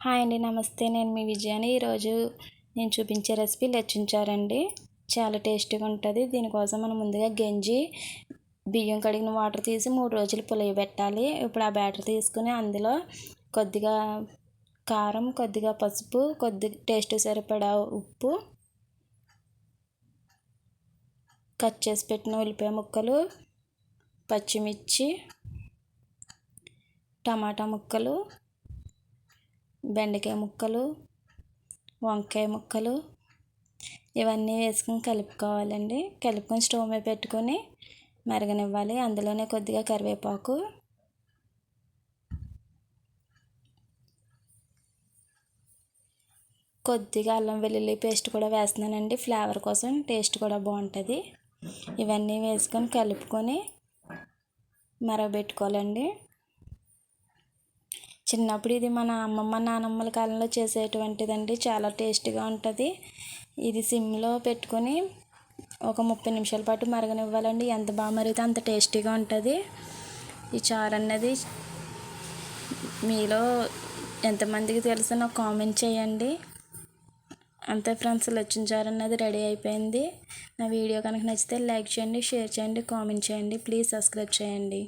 Hi అండి నమస్తే. నేను మీ విజయాని. ఈరోజు నేను చూపించే రెసిపీ లెచ్చించారండి. చాలా టేస్టీగా ఉంటుంది. దీనికోసం మనం ముందుగా గంజి బియ్యం కడిగిన వాటర్ తీసి మూడు రోజులు పులియబెట్టాలి ఇప్పుడు ఆ బ్యాటర్ తీసుకుని అందులో కొద్దిగా కారం కొద్దిగా పసుపు కొద్ది టేస్ట్ సరిపడా ఉప్పు కట్ చేసి పెట్టిన ఉల్లిపాయ ముక్కలు పచ్చిమిర్చి టమాటా ముక్కలు బెండకాయ ముక్కలు వంకాయ ముక్కలు ఇవన్నీ వేసుకొని కలుపుకోవాలండి. కలుపుకొని స్టవ్ మీద పెట్టుకొని మరగనివ్వాలి. అందులోనే కొద్దిగా కరివేపాకు కొద్దిగా అల్లం వెల్లుల్లి పేస్ట్ కూడా వేస్తున్నానండి. ఫ్లేవర్ కోసం టేస్ట్ కూడా బాగుంటుంది. ఇవన్నీ వేసుకొని కలుపుకొని మరగబెట్టుకోవాలండి. చిన్నప్పుడు ఇది మన అమ్మమ్మ నానమ్మల కాలంలో చేసేటువంటిదండి. చాలా టేస్టీగా ఉంటుంది. ఇది సిమ్లో పెట్టుకొని ఒక ముప్పై నిమిషాల పాటు మరగనివ్వాలండి. ఎంత బాగా మరిగితే అంత టేస్టీగా ఉంటుంది. ఈ చారు అన్నది మీలో ఎంతమందికి తెలుసు నాకు కామెంట్ చేయండి. అంతే ఫ్రెండ్స్ లచ్చిన చారు అన్నది రెడీ అయిపోయింది. నా వీడియో కనుక నచ్చితే లైక్ చేయండి షేర్ చేయండి కామెంట్ చేయండి. ప్లీజ్ సబ్స్క్రైబ్ చేయండి.